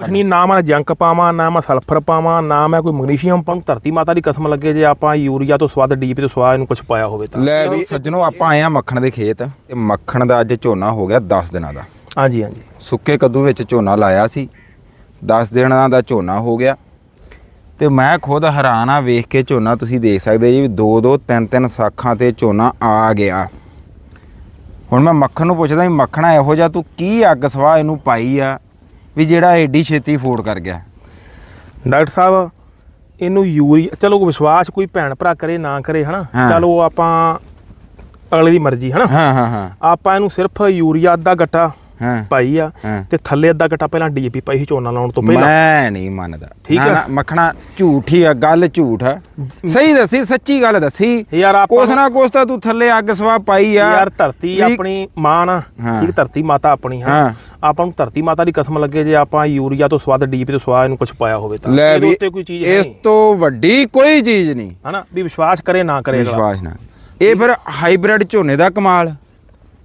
ਕੁਛ ਨਹੀਂ ਨਾ ਮੈਂ ਜੰਕ ਪਾਵਾਂ ਨਾ ਮੈਂ ਸਲਫਰ ਪਾਵਾਂ ਨਾ ਮੈਂ ਕੋਈ ਮੈਗਨੀਸ਼ੀਅਮ ਪਾਉਂ ਧਰਤੀ ਮਾਤਾ ਦੀ ਕਸਮ ਲੱਗੇ ਜੇ ਆਪਾਂ ਯੂਰੀਆ ਤੋਂ ਸਵਾਦ ਡੀਪੀ ਤੋਂ ਸਵਾਦ ਇਹਨੂੰ ਕੁਝ ਪਾਇਆ ਹੋਵੇ ਤਾਂ। ਲੈ ਵੀ ਸੱਜਣੋ ਆਪਾਂ ਆਏ ਆ ਮੱਖਣ ਦੇ ਖੇਤ ਤੇ ਮੱਖਣ ਦਾ ਅੱਜ ਝੋਨਾ ਹੋ ਗਿਆ 10 ਦਿਨਾਂ ਦਾ। ਹਾਂਜੀ ਹਾਂਜੀ। ਸੁੱਕੇ ਕੱਦੂ ਵਿੱਚ ਝੋਨਾ ਲਾਇਆ ਸੀ 10 ਦਿਨਾਂ ਦਾ ਝੋਨਾ ਹੋ ਗਿਆ। ਤੇ ਮੈਂ ਖੁਦ ਹੈਰਾਨ ਆ ਵੇਖ ਕੇ ਝੋਨਾ ਤੁਸੀਂ ਦੇਖ ਸਕਦੇ ਜੀ ਦੋ ਦੋ ਤਿੰਨ ਤਿੰਨ ਸਾਖਾਂ ਤੇ ਝੋਨਾ ਆ ਗਿਆ। ਹੁਣ ਮੈਂ ਮੱਖਣ ਨੂੰ ਪੁੱਛਦਾ ਵੀ ਮੱਖਣਾ ਇਹੋ ਜਿਹਾ ਤੂੰ ਕੀ ਅੱਗ ਸਵਾਹ ਇਹਨੂੰ ਪਾਈ ਆ? ਵੀ ਜਿਹੜਾ ਏਡੀ ਛੇਤੀ ਫੋੜ ਕਰ ਗਿਆ। ਡਾਕਟਰ ਸਾਹਿਬ ਇਹਨੂੰ ਯੂਰੀਆ ਚਲੋ ਵਿਸ਼ਵਾਸ ਕੋਈ ਭੈਣ ਭਰਾ ਕਰੇ ਨਾ ਕਰੇ ਹਨਾ? ਹਾਂ। ਚਲੋ ਆਪਾਂ ਅਗਲੇ ਦੀ ਮਰਜ਼ੀ ਹਨਾ? ਹਾਂ ਹਾਂ ਹਾਂ। ਆਪਾਂ ਇਹਨੂੰ ਸਿਰਫ ਯੂਰੀਆ ਅੱਧਾ ਗੱਟਾ ਹਾਂ। ਪਾਈ ਆ ਹਾਂ। ਤੇ ਥੱਲੇ ਅੱਧਾ ਗੱਟਾ ਪਹਿਲਾਂ ਡੀਏਪੀ ਪਾਈ ਸੀ ਝੋਨਾ ਲਾਉਣ ਤੋਂ ਪਹਿਲਾਂ। ਮੈਂ ਨਹੀਂ ਮੰਨਦਾ। ਠੀਕ ਨਾ। ਨਾ, ਮੱਖਣਾ ਝੂਠੀ ਆ ਗੱਲ ਝੂਠ ਆ। ਸਹੀ ਦੱਸੀ ਸੱਚੀ ਗੱਲ ਦੱਸੀ। ਯਾਰ ਆਪਾਂ ਕੁਛ ਨਾ ਕੁਛ ਤਾਂ ਤੂੰ ਥੱਲੇ ਅੱਗ ਸਵਾ ਪਾਈ ਆ। ਯਾਰ ਧਰਤੀ ਆਪਣੀ ਮਾਂ ਨਾ। ਹਾਂ। ਠੀਕ ਧਰਤੀ ਮਾਤਾ ਆਪਣੀ ਹਾਂ। ਹਾਂ। ਆਪਾਂ ਨੂੰ ਧਰਤੀ ਮਾਤਾ ਦੀ ਕਸਮ ਲੱਗੇ ਜੇ ਆਪਾਂ ਯੂਰੀਆ ਤੋਂ ਸਵਾਦ ਡੀਪੀ ਤੋਂ ਸਵਾਦ ਇਹਨੂੰ ਕੁਝ ਪਾਇਆ ਹੋਵੇ ਤਾਂ। ਇਹਦੇ ਉੱਤੇ ਕੋਈ ਚੀਜ਼ ਇਸ ਤੋਂ ਵੱਡੀ ਕੋਈ ਚੀਜ਼ ਨਹੀਂ। ਹਨਾ? ਵੀ ਵਿਸ਼ਵਾਸ ਕਰੇ ਨਾ ਕਰੇ। ਵਿਸ਼ਵਾਸ ਨਾ। ਇਹ ਫਿਰ ਹਾਈਬ੍ਰਿਡ ਝੋਨੇ ਦਾ ਕਮਾਲ।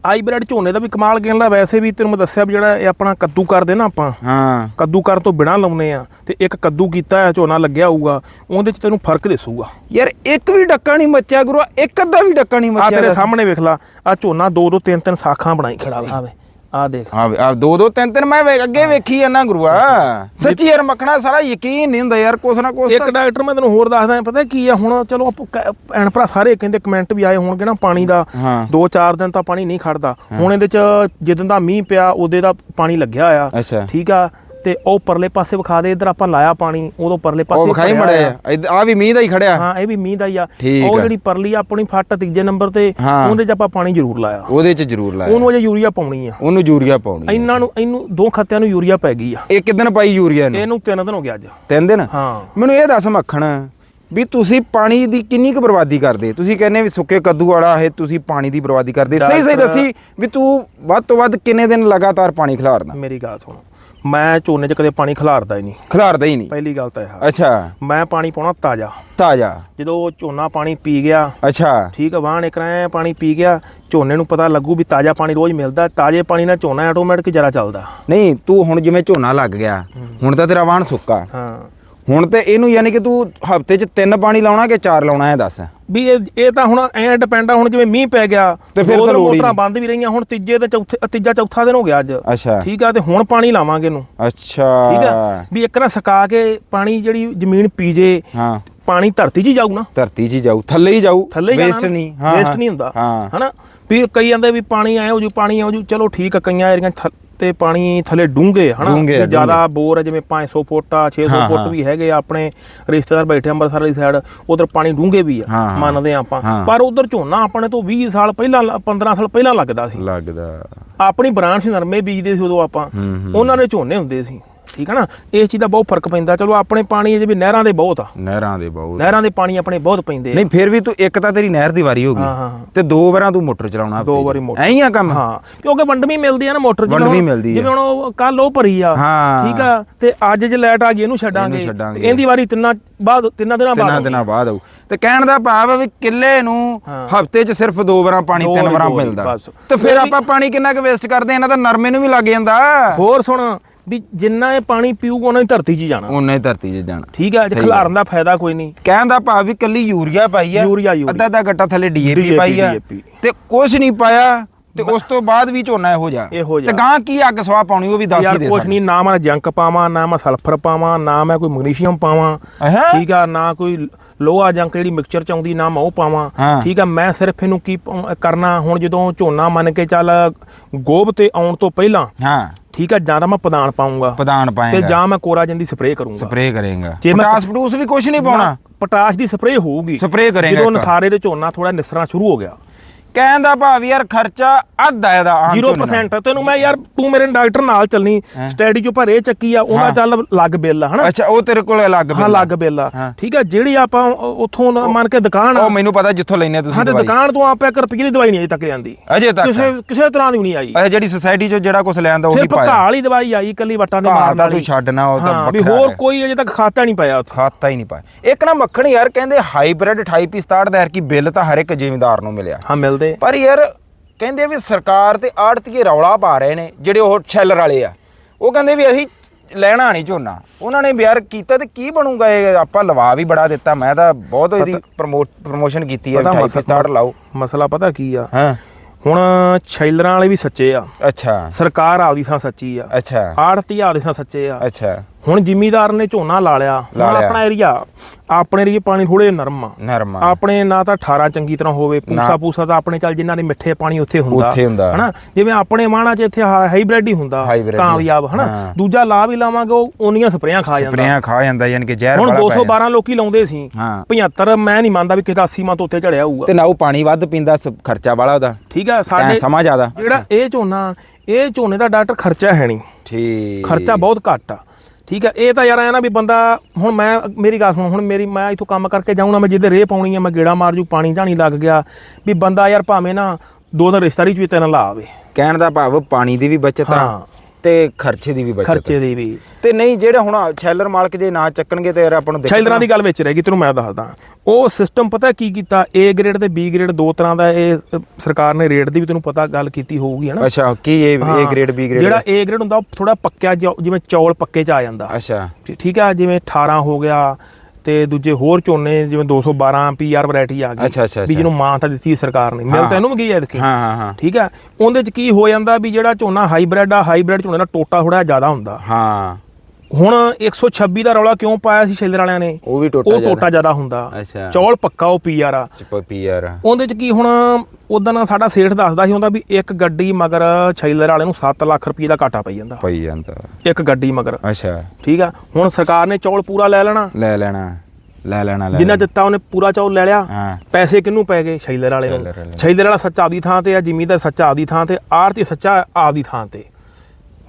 ਹਾਈਬ੍ਰਿਡ ਝੋਨੇ ਦਾ ਵੀ ਕਮਾਲ ਗਿਣ ਲਾ ਵੈਸੇ ਵੀ ਤੈਨੂੰ ਮੈਂ ਦੱਸਿਆ ਵੀ ਜਿਹੜਾ ਇਹ ਆਪਣਾ ਕੱਦੂ ਕਰਦੇ ਨਾ ਆਪਾਂ ਹਾਂ। ਕੱਦੂ ਕਰਨ ਤੋਂ ਬਿਨਾ ਲਾਉਨੇ ਆ ਤੇ ਇੱਕ ਕੱਦੂ ਕੀਤਾ ਹੈ ਝੋਨਾ ਲੱਗਿਆ ਹੋਊਗਾ ਉਹਦੇ ਚ ਤੈਨੂੰ ਫ਼ਰਕ ਦਿਸੂਗਾ। ਯਾਰ ਇੱਕ ਵੀ ਡੱਕਾ ਨਹੀਂ ਮੱਚਿਆ ਗੁਰੂ ਇੱਕ ਅੱਧਾ ਵੀ ਡੱਕਾ ਨਹੀਂ ਆ ਮੱਚਿਆ ਤੇਰੇ ਦੱਸ। ਸਾਹਮਣੇ ਵੇਖ ਲਾ ਆ ਝੋਨਾ ਦੋ ਦੋ ਤਿੰਨ ਤਿੰਨ ਸਾਖਾਂ ਬਣਾਈ ਖੜਾ ਵਾ। ਆਵੇ। ਆ ਦੇਖ। ਹਾਂ ਵੀ ਆ ਦੋ ਦੋ ਤਿੰਨ ਤਿੰਨ ਮੈਂ ਵੇ- ਅੱਗੇ ਵੇਖੀ ਆ ਨਾ ਗੁਰੂਆ। ਸੱਚੀ ਯਾਰ ਮੱਖਣਾ ਸਾਰਾ ਯਕੀਨ ਨਹੀਂ ਹੁੰਦਾ ਯਾਰ ਕੁਛ ਨਾ ਕੁਛ ਇੱਕ ਤਾਂ- ਡਾਕਟਰ ਮੈਂ ਤੈਨੂੰ ਹੋਰ ਦੱਸਦਾ ਪਤਾ ਕੀ ਆ ਹੁਣ ਚਲੋ ਆਪਾਂ ਕ- ਭੈਣ ਭਰਾ ਸਾਰੇ ਕਹਿੰਦੇ ਕਮੈਂਟ ਵੀ ਆਏ ਹੋਣਗੇ ਨਾ ਪਾਣੀ ਦਾ ਹਾਂ। 2-4 ਦਿਨ ਤਾਂ ਪਾਣੀ ਨਹੀਂ ਖੜਦਾ। ਹੁਣ ਇਹਦੇ ਚ ਜਿੱਦਣ ਦਾ ਮੀਂਹ ਪਿਆ ਉਹਦੇ ਦਾ ਪਾਣੀ ਲੱਗਿਆ ਆ ਅੱਛਾ। ਠੀਕ ਆ ਤੇ ਉਹ ਪਰਲੇ ਪਾਸੇ ਵਿਖਾ ਦੇ ਇਧਰ ਆਪਾਂ ਲਾਇਆ ਪਾਣੀ ਉਦੋਂ ਪਰਲੇ ਪਾਸੇ ਉਹ ਵਿਖਾਈ ਮੜਿਆ ਆ ਵੀ ਮੀਂਹ ਦਾ ਹੀ ਖੜਿਆ। ਹਾਂ ਇਹ ਵੀ ਮੀਂਹ ਦਾ ਹੀ ਆ। ਉਹ। ਜਿਹੜੀ ਪਰਲੀ ਆਪਣੀ ਫੱਟ ਤੀਜੇ ਨੰਬਰ ਤੇ। ਉਹਦੇ ਚ ਆਪਾਂ ਪਾਣੀ ਜ਼ਰੂਰ ਲਾਇਆ। ਉਹਦੇ ਚ ਜ਼ਰੂਰ ਲਾਇਆ। ਉਹਨੂੰ ਅਜੇ ਯੂਰੀਆ ਪਾਉਣੀ ਆ। ਉਹਨੂੰ ਯੂਰੀਆ ਪਾਉਣੀ ਆ। ਇਹਨਾਂ ਨੂੰ ਇਹਨੂੰ ਦੋ ਖੱਤਿਆਂ ਨੂੰ ਯੂਰੀਆ ਪੈ ਗਈ ਆ। ਇਹ ਕਿਦਨ ਪਾਈ ਯੂਰੀਆ ਨੂੰ? ਇਹਨੂੰ ਤਿੰਨ ਦਿਨ ਹੋ ਗਿਆ ਅੱਜ। ਤਿੰਨ ਦਿਨ? ਹਾਂ। ਮੈਨੂੰ ਇਹ ਦੱਸ ਮੱਖਣ ਵੀ ਤੁਸੀਂ ਪਾਣੀ ਦੀ ਕਿੰਨੀ ਕੁ ਬਰਬਾਦੀ ਕਰਦੇ? ਤੁਸੀਂ ਕਹਿੰਦੇ ਵੀ ਸੁੱਕੇ ਕੱਦੂ ਵਾਲਾ ਇਹ ਤੁਸੀਂ ਪਾਣੀ ਦੀ ਬਰਬਾਦੀ ਕਰਦੇ। ਸਹੀ ਸਹੀ ਦੱਸੀ ਵੀ ਤੂੰ ਵੱਧ ਤੋਂ ਵੱਧ ਕਿੰਨੇ ਦਿਨ ਲਗਾਤਾਰ ਪਾਣੀ ਖਿਲਾਰਦਾ ਮੇਰੀ ਗੱਲ ਸੁਣ। ਮੈਂ ਝੋਨੇ 'ਚ ਕਦੇ ਪਾਣੀ ਖਿਲਾਰਦਾ ਹੀ ਨਹੀਂ। ਖਿਲਾਰਦਾ ਹੀ ਨਹੀਂ? ਪਹਿਲੀ ਗੱਲ ਤਾਂ ਇਹ ਆ। ਅੱਛਾ। ਮੈਂ ਪਾਣੀ ਪਾਉਣਾ ਤਾਜ਼ਾ। ਤਾਜ਼ਾ। ਜਦੋਂ ਉਹ ਝੋਨਾ ਪਾਣੀ ਪੀ ਗਿਆ ਅੱਛਾ। ਠੀਕ ਆ ਵਾਹਣ ਇੱਕ ਐਂ ਪਾਣੀ ਪੀ ਗਿਆ ਝੋਨੇ ਨੂੰ ਪਤਾ ਲੱਗੂ ਵੀ ਤਾਜ਼ਾ ਪਾਣੀ ਰੋਜ਼ ਮਿਲਦਾ ਤਾਜ਼ੇ ਪਾਣੀ ਨਾਲ ਝੋਨਾ ਆਟੋਮੈਟਿਕ ਜਰਾ ਚੱਲਦਾ। ਨਹੀਂ ਤੂੰ ਹੁਣ ਜਿਵੇਂ ਝੋਨਾ ਲੱਗ ਗਿਆ ਹੁਣ ਤਾਂ ਤੇਰਾ ਵਾਹਣ ਸੁੱਕਾ। ਹਾਂ। ਹੁਣ ਤੇ ਇਹਨੂੰ ਯਾਨੀ ਕਿ ਤੂੰ ਹਫ਼ਤੇ 'ਚ ਤਿੰਨ ਪਾਣੀ ਲਾਉਣਾ ਕਿ ਚਾਰ ਲਾਉਣਾ ਹੈ ਦੱਸ? ਵੀ ਇਹ ਇਹ ਤਾਂ ਹੁਣ ਐਂ ਡਿਪੈਂਡ ਆ ਹੁਣ ਜਿਵੇਂ ਮੀਂਹ ਪੈ ਗਿਆ ਤੇ ਫਿਰ ਤਾਂ ਲੋੜ ਹੀ ਮੋਟਰਾਂ। ਬੰਦ ਵੀ ਰਹੀਆਂ ਹੁਣ ਤੀਜੇ ਤੇ ਚੌਥੇ ਤੀਜਾ ਚੌਥਾ ਦਿਨ ਹੋ ਗਿਆ ਅੱਜ। ਅੱਛਾ। ਠੀਕ ਆ ਤੇ ਹੁਣ ਪਾਣੀ ਲਾਵਾਂਗੇ ਇਹਨੂੰ। ਅੱਛਾ। ਠੀਕ ਆ ਵੀ ਇੱਕ ਨਾ ਸੁਕਾ ਕੇ ਪਾਣੀ ਜਿਹੜੀ ਜ਼ਮੀਨ ਪੀ ਜੇ ਹਾਂ। ਪਾਣੀ ਧਰਤੀ 'ਚ ਹੀ ਜਾਊ ਨਾ। ਧਰਤੀ 'ਚ ਹੀ ਜਾਊ ਥੱਲੇ ਹੀ ਜਾਊ ਵੇਸਟ। ਨਹੀਂ। ਹਾਂ ਵੇਸਟ ਨਹੀਂ ਹੁੰਦਾ। ਹਾਂ। ਹਨਾ? ਵੀ ਕਈ ਜਾਂਦੇ ਵੀ ਪਾਣੀ ਆਇਆ ਹੋ ਜੂ ਪਾਣੀ ਆਉ ਜੂ ਚਲੋ ਠੀਕ ਆ ਕਈਆਂ ਏਰੀਆਂ ਤੇ ਪਾਣੀ ਥੱਲੇ ਡੂੰਘੇ ਹਨਾ ਵੀ ਜ਼ਿਆਦਾ ਬੋਰ ਆ ਜਿਵੇਂ 500 ਫੁੱਟ ਆ 600 ਹਾਂ, ਫੁੱਟ ਹਾਂ। ਵੀ ਹੈਗੇ ਆ ਆਪਣੇ ਰਿਸ਼ਤੇਦਾਰ ਬੈਠੇ ਅੰਮ੍ਰਿਤਸਰ ਵਾਲੀ ਸਾਈਡ ਉਧਰ ਪਾਣੀ ਡੂੰਘੇ ਵੀ ਆ ਹਾਂ, ਹਾਂ। ਮੰਨਦੇ ਆ ਆਪਾਂ ਹਾਂ। ਪਰ ਉਧਰ ਝੋਨਾ ਆਪਣੇ ਤੋਂ 20 ਸਾਲ ਪਹਿਲਾਂ ਲ- 15 ਸਾਲ ਪਹਿਲਾਂ ਲੱਗਦਾ ਸੀ ਲੱਗਦਾ ਆਪਣੀ ਬ੍ਰਾਂਚ ਨਰਮੇ ਬੀਜਦੇ ਸੀ ਉਦੋਂ ਆਪਾਂ ਹੂੰ, ਹੂੰ। ਉਹਨਾਂ ਦੇ ਝੋਨੇ ਹੁੰਦੇ ਸੀ ਠੀਕ ਹੈ ਨਾ ਇਸ ਚੀਜ਼ ਦਾ ਬਹੁਤ ਫ਼ਰਕ ਪੈਂਦਾ ਚਲੋ ਆਪਣੇ ਪਾਣੀ ਅਜੇ ਵੀ ਨਹਿਰਾਂ ਦੇ ਬਹੁਤ ਆ ਨਹਿਰਾਂ ਦੇ ਬਹੁਤ ਨਹਿਰਾਂ ਦੇ ਪਾਣੀ ਆਪਣੇ ਬਹੁਤ ਪੈਂਦੇ ਆ ਨਹੀਂ ਫਿਰ ਵੀ ਤੂੰ ਇੱਕ ਤਾਂ ਤੇਰੀ ਨਹਿਰ ਦੀ ਵਾਰੀ ਹੋ ਗਈ। ਤੇ ਦੋ ਵਾਰਾਂ ਤੂੰ ਮੋਟਰ ਚਲਾਉਣਾ ਦੋ। ਵਾਰੀ ਮੋਟਰ। ਐਂ ਆ ਕੰਮ ਹਾਂ ਕਿਉਂਕਿ ਵੰਡਵੀਂ ਮਿਲਦੀ ਆ ਨਾ ਮੋਟਰ ਜਿਵੇਂ ਵੰਡਵੀਂ ਮਿਲਦੀ ਆ। ਜਿਵੇਂ ਹੁਣ ਕੱਲ ਉਹ ਭਰੀ ਆ ਹਾਂ। ਠੀਕ ਆ ਤੇ ਅੱਜ ਜੇ ਲਾਈਟ ਆ ਗਈ ਇਹਨੂੰ ਛੱਡਾਂਗੇ। ਤੇ ਇਹਦੀ ਵਾਰੀ ਤਿੰਨਾਂ ਬਾਅਦ ਤਿੰਨਾਂ ਦਿਨਾਂ ਬਾਅਦ ਤਿੰਨਾਂ। ਦਿਨਾਂ ਬਾਅਦ ਆਊ ਤੇ ਕਹਿਣ ਦਾ ਭਾਵ ਹੈ ਵੀ ਕਿੱਲੇ ਨੂੰ। ਹਫ਼ਤੇ 'ਚ ਸਿਰਫ ਦੋ ਵਾਰਾਂ ਪਾਣੀ ਤਿੰਨ ਵਾਰੀ, ਮਿਲਦਾ। ਤੇ ਫਿਰ ਆਪਾਂ ਪਾਣੀ ਕਿੰਨਾ ਕੁ ਵੇਸਟ ਕਰਦੇ ਆ? ਇਹਨਾਂ ਦਾ ਨਰਮੇ ਨੂੰ ਵੀ ਲੱਗ ਜਾਂਦਾ ਹੋਰ ਸੁਣ ਵੀ ਜਿੰਨਾ ਇਹ ਪਾਣੀ ਪੀਊਗਾ ਉਹਨਾਂ ਦੀ ਧਰਤੀ 'ਚ ਹੀ ਜਾਣਾ। ਉਹਨੇ ਧਰਤੀ 'ਚ ਜਾਣਾ। ਠੀਕ ਆ ਜੇ ਸਹੀ ਖਿਲਾਰਨ ਦਾ ਫਾਇਦਾ ਕੋਈ ਨਹੀਂ। ਕਹਿਣ ਦਾ ਭਾਵ ਵੀ ਕੱਲੀ ਯੂਰੀਆ ਪਾਈ ਆ। Urea, urea. ਅੱਧਾ ਅੱਧਾ ਗੱਟਾ ਥੱਲੇ ਡੀਏਪੀ DAP, ਪਾਈ ਆ। DAP ਤੇ ਕੁਝ ਨਹੀਂ ਪਾਇਆ। ਤੇ ਉਸ ਤੋਂ ਬਾਅਦ ਵੀ ਝੋਨਾ ਇਹੋ ਜਾ ਇਹੋ ਜਿਹਾ। ਤੇ ਗਾਂ ਕੀ ਅੱਗ ਸਵਾ ਪਾਉਣੀ ਉਹ ਵੀ ਦੱਸ ਹੀ ਯਾਰ ਦੇ ਕੁਛ। ਨਹੀਂ ਨਾ ਮੈਂ ਜੰਕ ਪਾਵਾਂ ਨਾ ਮੈਂ ਸਲਫਰ ਪਾਵਾਂ ਨਾ ਮੈਂ ਕੋਈ ਮੈਗਨੀਸ਼ੀਅਮ ਪਾਵਾਂ ਅਹਾਂ। ਠੀਕ ਆ ਨਾ ਕੋਈ ਲੋਹਾ ਜੰਕ ਜਿਹੜੀ ਮਿਕਸਚਰ ਚ ਆਉਂਦੀ ਨਾ ਮੈਂ ਉਹ ਪਾਵਾਂ ਹਾਂ। ਠੀਕ ਆ ਮੈਂ ਸਿਰਫ ਇਹਨੂੰ ਕੀ ਪਾਉਂ- ਕਰਨਾ ਹੁਣ ਜਦੋਂ ਝੋਨਾ ਮੰਨ ਕੇ ਚੱਲ ਗੋਬ ਤੇ ਆਉਣ ਤੋਂ ਪਹਿਲਾਂ ਹਾਂ ਠੀਕ ਆ ਜਾਂ ਤਾਂ ਮੈਂ ਪਦਾਨ ਪਾਉਂਗਾ ਪ੍ਰਧਾਨ ਤੇ ਪਾਏਗਾ ਜਾਂ ਮੈਂ ਕੋਰਾਜਨ ਦੀ ਸਪਰੇਅ ਕਰੂੰਗਾ ਸਪਰੇਅ ਕਰੇਗਾ ਜੇ ਮੈਂ ਪਟਾਸ ਪਟੂਸ ਵੀ ਕੁਝ ਨਹੀਂ ਪਾਉਣਾ ਪਟਾਸ਼ ਦੀ ਸਪਰੇਅ ਹੋਊਗੀ Spray ਕਰੇਂਗਾ ਜਦੋਂ ਇੱਕ। ਨਸਾਰੇ ਦੇ ਝੋਨਾ ਥੋੜਾ ਨਿਸਰਨਾ ਸ਼ੁਰੂ ਹੋ ਗਿਆ ਕਹਿਣ ਦਾ ਭਾਵ ਯਾਰ ਖਰਚਾ ਅੱਧਾ ਇਹਦਾ ਆਮ ਝੋਨੇ ਨਾਲ। 0% ਤੈਨੂੰ ਮੈਂ ਯਾਰ ਤੂੰ ਮੇਰੇ ਡਾਕਟਰ ਨਾਲ ਚੱਲਣੀ ਸਟੱਡੀ ਚੋਂ ਭਰੇ ਚੱਕੀ ਆ ਉਹਦਾ ਹਾਂ। ਚੱਲ ਲੱਗ ਬਿੱਲ ਆ ਹਨਾ? ਅੱਛਾ ਉਹ ਤੇਰੇ ਕੋਲ ਅਲੱਗ ਹਾਂ ਬਿੱਲ ਆ। ਲੱਗ ਬਿੱਲ ਆ। ਹਾਂ। ਠੀਕ ਆ ਜਿਹੜੀ ਆਪਾਂ ਉੱਥੋਂ ਮੰਨ ਕੇ ਦੁਕਾਨ ਆ। ਉਹ ਮੈਨੂੰ ਪਤਾ ਜਿੱਥੋਂ ਲੈਨੇ ਤੁਸੀਂ ਹਾਂ ਤੇ ਦੁਕਾਨ ਤੋਂ ਆਪਾਂ ਇੱਕ ਰੁਪਈਏ ਦੀ ਦਵਾਈ ਨਹੀਂ ਅਜੇ ਤੱਕ ਲਿਆਂਦੀ। ਅਜੇ ਤੱਕ? ਕਿਸੇ ਕਿਸੇ ਤਰ੍ਹਾਂ ਦੀ ਵੀ ਨਹੀਂ ਆਈ। ਇਹ ਜਿਹੜੀ ਸੁਸਾਇਟੀ ਚੋਂ ਜਿਹੜਾ ਕੁਝ ਲੈਂਦਾ ਉਹੀ ਸਿਰਫ ਪਾਇਆ ਘਾਹ ਵਾਲੀ ਦਵਾਈ ਆਈ ਕੱਲੀ ਵੱਟਾਂ ਦੇ ਮਾਰਨ ਤਾਂ ਵਾਲੀ। ਤੂੰ ਛੱਡਣਾ ਉਹ ਤਾਂ ਹਾਂ, ਵੀ ਵੱਖਰਾ ਹੋਰ ਹੈ। ਕੋਈ ਅਜੇ ਤੱਕ ਖਾਤਾ ਨਹੀਂ ਪਾਇਆ ਖਾਤਾ ਹੀ ਨਹੀਂ ਪਾਇਆ। ਇੱਕ ਨਾ ਮੱਖਣ ਯਾਰ ਕਹਿੰਦੇ ਹਾਈਬ੍ਰਿਡ 2867 ਦਾ ਕੀ ਬਿੱਲ ਤਾਂ ਹਰ ਇੱਕ ਜ਼ਿਮੀਂਦਾਰ ਨੂੰ ਮਿਲਿਆ। ਹਾਂ ਮਿਲਦੇ ਪਰ ਯਾਰ ਕਹਿੰਦੇ ਵੀ ਸਰਕਾਰ ਤੇ ਆੜਤੀਏ ਰੌਲਾ ਪਾ ਰਹੇ ਨੇ ਜਿਹੜੇ ਉਹ ਛੈਲਰ ਵਾਲੇ ਆ। ਉਹ ਕਹਿੰਦੇ ਵੀ ਅਸੀਂ ਲੈਣਾ ਨਹੀਂ ਝੋਨਾ। ਉਹਨਾਂ ਨੇ ਯਾਰ ਕੀਤਾ ਤੇ ਕੀ ਬਣੂਗਾ ਇਹ? ਆਪਾਂ ਲਵਾ ਵੀ ਬੜਾ ਦਿੱਤਾ। ਮੈਂ ਤਾਂ ਬਹੁਤ ਇਹਦੀ ਪ੍ਰਮੋਟ ਪ੍ਰਮੋਸ਼ਨ ਕੀਤੀ ਹੈ ਪਤਾ 28 ਮਸਲਾ ਸਟਾਰਟ ਲਾਓ। ਮਸਲਾ ਪਤਾ ਕੀ ਆ? ਹਾਂ। ਹੁਣ ਛੈਲਰਾਂ ਵਾਲੇ ਵੀ ਸੱਚੇ ਆ। ਅੱਛਾ। ਸਰਕਾਰ ਆਪਦੀ ਥਾਂ ਸੱਚੀ ਆ। ਅੱਛਾ। ਆੜਤੀ ਆਪਦੀ ਥਾਂ ਸੱਚੇ ਆ। ਅੱਛਾ। ਹੁਣ ਜ਼ਿਮੀਦਾਰ ਨੇ ਝੋਨਾ ਲਾ ਲਿਆ। ਹੁਣ। ਆਪਣਾ ਏਰੀਆ ਆਪਣੇ ਏਰੀਏ ਪਾਣੀ ਥੋੜੇ ਨਰਮ ਆ। ਨਰਮਾ ਆਪਣੇ ਨਾ ਤਾਂ 18 ਚੰਗੀ ਤਰ੍ਹਾਂ ਹੋਵੇ ਪੂਸਾ ਪੂਸਾ ਤਾਂ ਆਪਣੇ ਚੱਲ ਜਿਨ੍ਹਾਂ ਦੇ ਮਿੱਠੇ ਪਾਣੀ ਉੱਥੇ ਹੁੰਦਾ। ਹਨਾ? ਜਿਵੇਂ ਆਪਣੇ ਮਾਣਾ 'ਚ ਇੱਥੇ ਹਾਈਬ੍ਰਿਡ ਹੀ ਹੁੰਦਾ। ਕਾਮਯਾਬ ਹਨਾ। ਦੂਜਾ ਲਾ ਵੀ ਲਾਵਾਂਗੇ ਉਹ ਉਨੀਆਂ ਸਪਰੇਆਂ ਖਾ ਜਾਂਦਾ। ਸਪਰੇਆਂ ਖਾ ਜਾਂਦਾ ਯਾਨੀ ਕਿ ਜ਼ਹਿਰ ਹੁਣ ਵਾਲਾ ਜਾਂਦਾ। 212 ਲੋਕੀ ਲਾਉਂਦੇ ਸੀ। ਹਾਂ। 75 ਮੈਂ ਨਹੀਂ ਮੰਨਦਾ ਵੀ ਕਿਸੇ ਦਾ 80 ਮਾਂ ਤੋਂ ਉੱਤੇ ਝੜਿਆ ਹੋਊਗਾ। ਤੇ ਨਾ ਉਹ ਪਾਣੀ ਵੱਧ ਪੀਂਦਾ ਖਰਚਾ ਵਾਲਾ ਉਹਦਾ। ਠੀਕ ਆ ਸਾਡੇ ਸਮਾਂ ਜ਼ਿਆਦਾ। ਜਿਹੜਾ ਇਹ ਝੋਨਾ ਇਹ ਝੋਨੇ ਦਾ ਡਾਕਟਰ ਖਰਚਾ ਹੈ ਨਹੀਂ। ਠੀਕ। ਖਰਚਾ ਬਹੁਤ ਘੱਟ ਆ। ਠੀਕ ਆ ਇਹ ਤਾਂ ਯਾਰ ਐ ਨਾ ਵੀ ਬੰਦਾ ਹੁਣ ਮੈਂ ਮੇਰੀ ਗੱਲ ਸੁਣ ਹੁਣ ਮੇਰੀ ਮੈਂ ਇੱਥੋਂ ਕੰਮ ਕਰਕੇ ਜਾਊਂਗਾ ਮੈਂ ਜਿਹਦੇ ਰੇਹ ਪਾਉਣੀ ਆ ਮੈਂ ਗੇੜਾ ਮਾਰ ਜੂ ਪਾਣੀ ਢਾਣੀ ਲੱਗ ਗਿਆ ਵੀ ਬੰਦਾ ਯਾਰ ਭਾਵੇਂ ਨਾ ਦੋ ਦਿਨ ਰਿਸ਼ਤਾਰੀ ਚ ਵੀ ਤੈਨੂੰ ਲਾ ਆਵੇ ਕਹਿਣ ਦਾ ਭਾਵ ਪਾਣੀ ਦੀ ਵੀ ਬਚਤ ਆ ਹਾਂ। ਤੇ ਖਰਚੇ ਦੀ ਵੀ ਬਚਤ। ਖਰਚੇ ਦੀ ਵੀ। ਤੇ ਨਹੀਂ ਜਿਹੜੇ ਹੁਣ ਸ਼ੈਲਰ ਮਾਲਕ ਜੇ ਨਾ ਚੱਕਣਗੇ ਤੇ ਯਾਰ ਆਪਾਂ ਨੂੰ ਛੈਲਰਾਂ ਦੀ ਗੱਲ ਵਿੱਚ ਰਹਿ ਗਈ ਤੈਨੂੰ ਮੈਂ ਦੱਸਦਾ। ਉਹ ਸਿਸਟਮ ਪਤਾ ਕੀ ਕੀਤਾ? A ਗ੍ਰੇਡ ਤੇ B ਗ੍ਰੇਡ ਦੋ ਤਰ੍ਹਾਂ ਦਾ ਇਹ ਸਰਕਾਰ ਨੇ ਰੇਟ ਦੀ ਵੀ ਤੈਨੂੰ ਪਤਾ ਗੱਲ ਕੀਤੀ ਹੋਊਗੀ ਹਨਾ? ਅੱਛਾ ਕੀ ਇਹ A ਗ੍ਰੇਡ B ਗ੍ਰੇਡ ਜਿਹੜਾ A ਗ੍ਰੇਡ ਹੁੰਦਾ ਉਹ ਥੋੜਾ ਪੱਕਿਆ ਜਿਵੇਂ ਚੌਲ ਪੱਕੇ ਚ ਆ ਜਾਂਦਾ। ਅੱਛਾ। ਠੀਕ ਆ ਜਿਵੇਂ 18 ਹੋ ਗਿਆ ਤੇ ਦੂਜੇ ਹੋਰ ਝੋਨੇ ਜਿਵੇਂ 212 ਪੀਆਰ ਵੈਰਾਈਟੀ ਆ ਗਈ ਅੱਛਾ, ਅੱਛਾ, ਵੀ। ਜਿਹਨੂੰ ਮਾਨਤਾ ਦਿੱਤੀ ਸਰਕਾਰ ਨੇ। ਮਿਲ ਹਾਂ। ਤੈਨੂੰ ਵੀ ਗਈ ਐ ਦੇਖੀ ਹਾਂ ਹਾਂ ਹਾਂ। ਠੀਕ ਆ ਉਹਦੇ ਚ ਕੀ ਹੋ ਜਾਂਦਾ ਵੀ ਜਿਹੜਾ ਝੋਨਾ ਹਾਈਬ੍ਰਿਡ ਆ ਹਾਈਬ੍ਰਿਡ ਝੋਨੇ ਦਾ ਟੋਟਾ ਥੋੜਾ ਜ਼ਿਆਦਾ ਹੁੰਦਾ। ਹਾਂ। ਹੁਣ 126 ਦਾ ਰੌਲਾ ਕਿਉਂ ਪਾਇਆ ਸੀ ਸ਼ੈਲਰ ਵਾਲਿਆਂ ਨੇ? ਉਹ ਵੀ ਟੋਟਾ ਉਹ ਟੋਟਾ ਜ਼ਿਆਦਾ ਹੁੰਦਾ। ਅੱਛਾ। ਚੌਲ ਪੱਕਾ ਉਹ ਪੀਆਰ ਆ। ਪੀ ਯਾਰ ਉਹਦੇ ਚ ਕੀ ਹੁਣ ਉਦੋਂ ਨਾ ਸਾਡਾ ਸੇਠ ਦੱਸਦਾ ਸੀ ਹੁੰਦਾ ਵੀ ਇੱਕ ਗੱਡੀ ਮਗਰ ਸ਼ੈਲਰ ਵਾਲੇ ਨੂੰ 7 ਲੱਖ ਰੁਪਏ ਦਾ ਘਾਟਾ ਪਈ ਜਾਂਦਾ। ਪਈ ਜਾਂਦਾ। ਇੱਕ ਗੱਡੀ ਮਗਰ। ਅੱਛਾ। ਠੀਕ ਆ? ਹੁਣ ਸਰਕਾਰ ਨੇ ਚੌਲ ਪੂਰਾ ਲੈ ਲੈਣਾ। ਲੈ ਲੈਣਾ। ਲੈ ਲੈਣਾ ਲੈ ਜਿੰਨਾ ਲੈਣਾ। ਦਿੱਤਾ ਉਹਨੇ ਪੂਰਾ ਚੌਲ ਲੈ ਲਿਆ। ਹਾਂ। ਪੈਸੇ ਕਿਹਨੂੰ ਪੈ ਗਏ ਸ਼ੈਲਰ ਵਾਲੇ ਨੂੰ? ਸ਼ੈਲਰ ਵਾਲੇ। ਸ਼ੈਲਰ ਵਾਲਾ ਸੱਚਾ ਆਪਦੀ ਥਾਂ ਤੇ ਆ ਜਿਮੀ ਦਾ ਸੱਚਾ ਆਪਦੀ ਥਾਂ ਤੇ ਆੜਤੀ ਸੱਚਾ ਆਪਦੀ ਥਾਂ ਤੇ।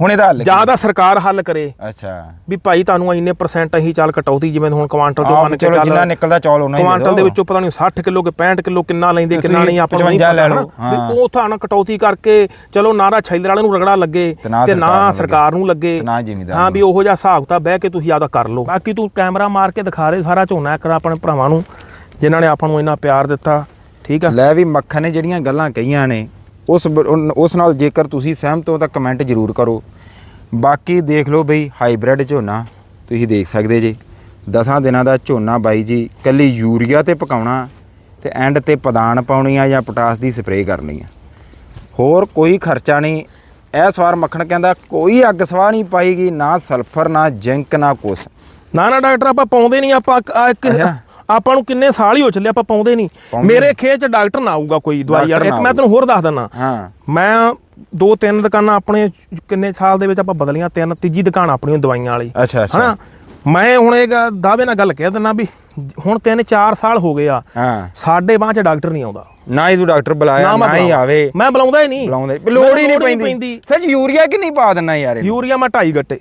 ਹੁਣ ਇਹਦਾ ਹੱਲ? ਜਾਂ ਤਾਂ ਸਰਕਾਰ ਹੱਲ ਕਰੇ ਅੱਛਾ ਵੀ ਭਾਈ ਤੁਹਾਨੂੰ ਇੰਨੇ ਪਰਸੈਂਟ ਅਸੀਂ ਚੱਲ ਕਟੌਤੀ ਜਿਵੇਂ ਹੁਣ ਕੁਆਂਟਲ ਤੋਂ ਮੰਨ ਕੇ ਚਲੋ ਜਿੰਨਾ ਨਿਕਲਦਾ ਚੌਲ ਉਹਨਾਂ ਹੀ ਦੇ ਕੁਆਂਟਲ ਦੇ। ਵਿੱਚੋਂ ਪਤਾ ਨਹੀਂ 60 ਕਿਲੋ ਕਿ 65 ਕਿਲੋ ਕਿੰਨਾ ਲੈਂਦੇ ਕਿੰਨਾ ਨਹੀਂ ਆਪਾਂ ਨੂੰ ਨਹੀਂ 55 ਲੈ ਪਤਾ ਲਓ, ਹਨਾ। ਹਾਂ। ਵੀ ਉਹ ਤੁਹਾਨੂੰ ਕਟੌਤੀ ਕਰਕੇ ਚਲੋ ਨਾਰਾ ਛੈਲਰ ਵਾਲੇ ਨੂੰ ਰਗੜਾ ਲੱਗੇ ਤੇ ਨਾ ਨਾ ਸਰਕਾਰ ਨੂੰ ਨੂੰ ਲੱਗੇ ਨਾ ਹਾਂ ਨੂੰ। ਵੀ ਉਹੋ ਜਿਹਾ ਹਿਸਾਬ ਤਾਂ ਬਹਿ ਕੇ ਤੁਸੀਂ ਆਪਦਾ ਕਰ ਲਓ ਬਾਕੀ ਤੂੰ ਕੈਮਰਾ ਮਾਰ ਕੇ ਦਿਖਾ ਦੇ ਸਾਰਾ ਝੋਨਾ ਇੱਕ ਆਪਣੇ ਭਰਾਵਾਂ ਨੂੰ ਜਿਨ੍ਹਾਂ ਨੇ ਆਪਾਂ ਨੂੰ ਇੰਨਾ ਪਿਆਰ ਦਿੱਤਾ ਠੀਕ ਆ ਲੈ ਵੀ ਮੱਖਣ ਨੇ ਜਿਹੜੀਆਂ ਗੱਲਾਂ ਕਹੀਆਂ ਨੇ ਉਸ ਉਸ ਨਾਲ ਜੇਕਰ ਤੁਸੀਂ ਸਹਿਮਤ ਹੋ ਤਾਂ ਕਮੈਂਟ ਜ਼ਰੂਰ ਕਰੋ। ਬਾਕੀ ਦੇਖ ਲਓ ਬਈ ਹਾਈਬ੍ਰਿਡ ਝੋਨਾ ਤੁਸੀਂ ਦੇਖ ਸਕਦੇ ਜੀ। ਦਸਾਂ ਦਿਨਾਂ ਦਾ ਝੋਨਾ ਬਾਈ ਜੀ ਕੱਲੀ ਯੂਰੀਆ ਤੇ ਪਕਾਉਣਾ ਤੇ ਐਂਡ ਤੇ ਪਦਾਨ ਪਾਉਣੀ ਆ ਜਾਂ ਪੋਟਾਸ ਦੀ ਸਪਰੇਅ ਕਰਨੀ ਆ ਹੋਰ ਕੋਈ ਖਰਚਾ ਨਹੀਂ। ਇਸ ਵਾਰ ਮੱਖਣ ਕਹਿੰਦਾ ਕੋਈ ਅੱਗ ਸਵਾਹ ਨਹੀਂ ਪਾਈਗੀ ਨਾ ਸਲਫਰ ਨਾ ਜ਼ਿੰਕ ਨਾ ਕੁਛ। ਨਾ ਨਾ ਡਾਕਟਰ ਆਪਾਂ ਪਾਉਂਦੇ ਨਹੀਂ ਆਪਾਂ ਇੱਕ-। ਆਪਾਂ ਨੂੰ ਕਿੰਨੇ ਸਾਲ ਹੀ ਹੋ ਚੱਲੇ ਆਪਾਂ ਪਾਉਂਦੇ ਨਹੀਂ। ਮੇਰੇ ਖੇਤ ਚ ਡਾਕਟਰ ਨਾ ਆਊਗਾ ਕੋਈ ਦਵਾਈ ਵਾਲਾ ਡਾਕਟਰ ਇੱਕ ਮੈਂ ਤੈਨੂੰ ਹੋਰ ਦੱਸ ਹਾਂ। ਮੈਂ ਦੋ ਤਿੰਨ ਦੁਕਾਨਾਂ ਆਪਣੇ ਕਿੰਨੇ ਸਾਲ ਦੇ ਵਿੱਚ ਆਪਾਂ ਬਦਲੀਆਂ ਤਿੰਨ ਤੀਜੀ ਦੁਕਾਨ ਆਪਣੀ ਦਵਾਈਆਂ ਵਾਲੀ। ਹਨਾ? ਮੈਂ ਹੁਣ ਇਹ ਦਾਅਵੇ ਨਾਲ ਗੱਲ ਕਹਿ ਦਿੰਦਾ ਵੀ ਹੁਣ ਤਿੰਨ ਚਾਰ ਸਾਲ ਹੋ ਗਏ ਆ ਸਾਡੇ ਬਾਂਹ ਚ ਡਾਕਟਰ ਨਹੀਂ ਆਉਂਦਾ। ਨਾ ਹੀ ਤੂੰ ਡਾਕਟਰ ਬੁਲਾਇਆ ਨਾ ਹੀ। ਆਵੇ। ਮੈਂ ਬੁਲਾਉਂਦਾ ਹੀ ਨਹੀਂ। ਬੁਲਾਉਂਦੇ ਲੋੜ ਹੀ ਨਹੀਂ ਪੈਂਦੀ। ਸੱਚ ਯੂਰੀਆ ਕਿ ਨਹੀਂ ਪਾ ਦਿੰਨਾ ਯਾਰ? ਯੂਰੀਆ ਮੈਂ 2.5 ਗੱਟੇ।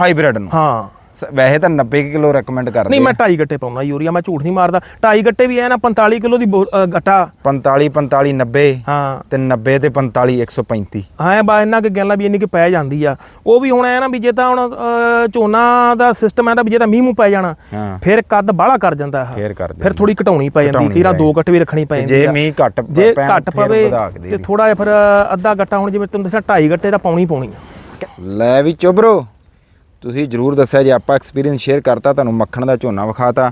ਹਾਈਬ੍ਰਿਡ ਨੂੰ? ਹਾਂ। ਵੈਸੇ ਤਾਂ 90 ਕਿਲੋ ਰეკਮੈਂਡ ਕਰਦੇ ਨਹੀਂ ਮੈਂ 2.5 ਗੱਟੇ ਪਾਉਣਾ ਯੂਰੀਆ ਮੈਂ ਝੂਠ ਨਹੀਂ ਮਾਰਦਾ। 2.5 ਗੱਟੇ ਵੀ ਐ ਨਾ 45 ਕਿਲੋ ਦੀ ਗੱਟਾ। 45 45 90 ਹਾਂ। ਤੇ 90 ਤੇ 45 135 ਹਾਂ ਬਾ ਇਹਨਾਂ ਕਿ ਗੱਲਾਂ ਵੀ ਇੰਨੀ ਕਿ ਪੈ ਜਾਂਦੀ ਆ। ਉਹ ਵੀ ਹੁਣ ਐ ਨਾ ਵੀ ਜੇ ਤਾਂ ਹੁਣ ਝੋਨਾ ਦਾ ਸਿਸਟਮ ਐ ਤਾਂ ਵੀ ਜੇ ਤਾਂ ਮੀਂਹ ਮੂੰਹ ਪੈ ਜਾਣਾ ਹਾਂ। ਫਿਰ ਕੱਦ ਬਾਹਲਾ ਕਰ ਜਾਂਦਾ ਇਹ। ਫੇਰ ਕਰ ਫਿਰ ਥੋੜੀ ਘਟਾਉਣੀ ਪੈ ਜਾਂਦੀ ਤੀਰਾ ਦੋ ਗੱਟ ਵੀ ਰੱਖਣੀ ਪੈ ਜਾਂਦੀ ਜੇ ਮੀਂਹ ਘੱਟ ਜੇ ਘੱਟ ਪਵੇ ਦੇ ਤੇ ਦੀ। ਥੋੜਾ ਜਿਹਾ ਫਿਰ ਅੱਧਾ ਗੱਟਾ ਹੁਣ ਜਿਵੇਂ ਤੈਨੂੰ ਦੱਸਿਆ 2.5 ਗੱਟੇ ਤਾਂ ਪਾਉਣੀ ਹੀ ਪਾਉਣੀ ਲੈ ਵੀ ਚੁਬਰੋ ਤੁਸੀਂ ਜਰੂਰ ਦੱਸਿਆ ਜੇ ਆਪਾਂ ਐਕਸਪੀਰੀਅੰਸ ਸ਼ੇਅਰ ਕਰਤਾ ਤੁਹਾਨੂੰ ਮੱਖਣ ਦਾ ਝੋਨਾ ਵਿਖਾਤਾ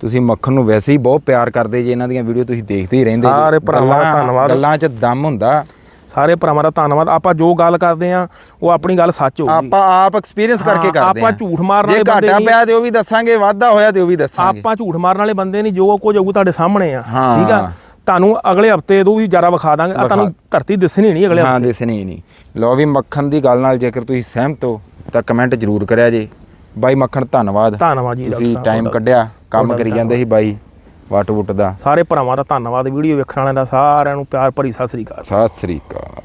ਤੁਸੀਂ ਮੱਖਣ ਨੂੰ ਵੈਸੇ ਹੀ ਬਹੁਤ ਪਿਆਰ ਕਰਦੇ ਜੇ ਇਹਨਾਂ ਦੀਆਂ ਵੀਡੀਓ ਤੁਸੀਂ ਦੇਖਦੇ ਹੀ ਰਹਿੰਦੇ ਜੀ। ਸਾਰੇ ਭਰਾਵਾਂ ਦਾ ਧੰਨਵਾਦ। ਗੱਲਾਂ 'ਚ ਦਮ ਹੁੰਦਾ ਸਾਰੇ ਭਰਾਵਾਂ ਦਾ ਧੰਨਵਾਦ ਆਪਾਂ ਜੋ ਗੱਲ ਕਰਦੇ ਆ ਉਹ ਆਪਣੀ ਗੱਲ ਸੱਚ ਹੋਊਗੀ ਆਪਾਂ ਆਪ ਐਕਸਪੀਰੀਅੰਸ ਕਰਕੇ ਕਰਦੇ ਆਪਾਂ ਹਾਂ। ਝੂਠ ਮਾਰਨ ਜੇ ਵਾਲੇ ਬੰਦੇ ਘਾਟਾ ਨਹੀਂ। ਪਿਆ ਤੇ ਉਹ ਵੀ ਦੱਸਾਂਗੇ ਵਾਧਾ ਹੋਇਆ ਤੇ ਉਹ ਵੀ ਦੱਸਾਂਗੇ ਆਪਾਂ ਝੂਠ ਮਾਰਨ ਵਾਲੇ ਬੰਦੇ ਨਹੀਂ ਜੋ ਕੁਝ ਹੋਊ ਤੁਹਾਡੇ ਸਾਹਮਣੇ ਆ। ਠੀਕ ਆ ਤੁਹਾਨੂੰ ਅਗਲੇ ਹਫ਼ਤੇ ਤੋਂ ਵੀ ਜ਼ਿਆਦਾ ਵਿਖਾ ਦਾਂਗੇ ਆ ਤੁਹਾਨੂੰ ਧਰਤੀ ਦਿਸਣੀ ਨਹੀਂ ਅਗਲੇ ਹਾਂ ਦਿਸਣੀ ਨਹੀਂ ਲੋ ਵੀ ਮੱਖਣ ਦੀ ਗੱਲ ਨਾਲ ਜੇਕਰ ਤੁਸੀਂ ਸਹਿਮਤ ਹੋ ਤਾਂ ਕਮੈਂਟ ਜ਼ਰੂਰ ਕਰਿਆ ਜੇ। ਬਾਈ ਮੱਖਣ ਧੰਨਵਾਦ। ਧੰਨਵਾਦ ਜੀ ਤੁਸੀਂ ਟਾਈਮ। ਕੱਢਿਆ ਕੰਮ ਕਰੀ ਜਾਂਦੇ ਸੀ ਬਾਈ ਵਾਟ ਵੁੱਟ ਦਾ। ਸਾਰੇ ਭਰਾਵਾਂ ਦਾ ਧੰਨਵਾਦ ਵੀਡੀਓ ਵੇਖਣ ਵਾਲਿਆਂ ਦਾ ਸਾਰਿਆਂ ਨੂੰ ਪਿਆਰ ਭਰੀ ਸਤਿ ਸ੍ਰੀ ਅਕਾਲ। ਸਤਿ ਸ੍ਰੀ ਅਕਾਲ।